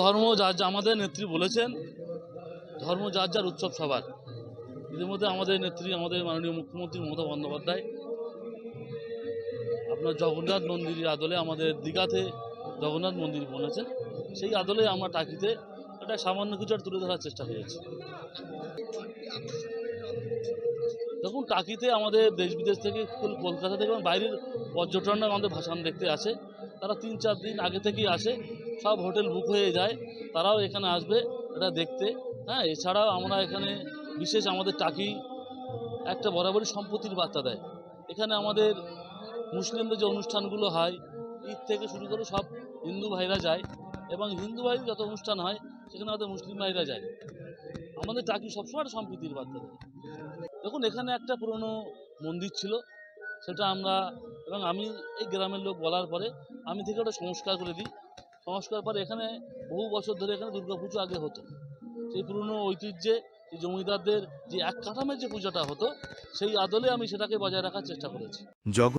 ধর্ম যার যা আমাদের নেত্রী বলেছেন, ধর্ম যার যার উৎসব সবার। ইতিমধ্যে আমাদের নেত্রী, আমাদের মাননীয় মুখ্যমন্ত্রী মমতা বন্দ্যোপাধ্যায়, আপনার জগন্নাথ মন্দিরের আদলে আমাদের দীঘাতে জগন্নাথ মন্দির বলেছেন সেই আদলে আমরা টাকিতে একটা সামান্য কিছু তুলে ধরার চেষ্টা করেছি। দেখুন টাকিতে আমাদের দেশ বিদেশ থেকে কল- কলকাতা থেকে এবং বাইরের পর্যটনরা আমাদের ভাসান দেখতে আসে। তারা তিন, চার দিন আগে থেকেই আসে। সব হোটেল বুক হয়ে যায়। তারাও এখানে আসবে এটা দেখতে। হ্যাঁ এছাড়াও আমরা এখানে বিশেষ আমাদের টাকি একটা বরাবরই সম্পত্তির বার্তা দেয়। এখানে আমাদের মুসলিমদের যে অনুষ্ঠানগুলো হয়, ঈদ থেকে শুরু করে সব হিন্দু ভাইরা যায় এবং হিন্দু ভাইয়ের যত অনুষ্ঠান হয়, সেখানে আমাদের মুসলিম ভাইরা যায়। আমাদের টাকি সবসময় একটা সম্প্রীতির বার্তা দেয়। দেখুন, এখানে একটা পুরনো মন্দির ছিল, সেটা আমরা, এবং আমি এই গ্রামের লোক বলার পরে আমি থেকে ওটা সংস্কার করে দিই। সংস্কার পরে এখানে বহু বছর ধরে এখানে দুর্গাপুজো আগে হতো। সেই পুরনো ঐতিহ্যে জমিদারদের যে এক কাঠামের যে পূজাটা হতো, সেই আদলে আমি সেটাকে বজায় রাখার চেষ্টা করেছি।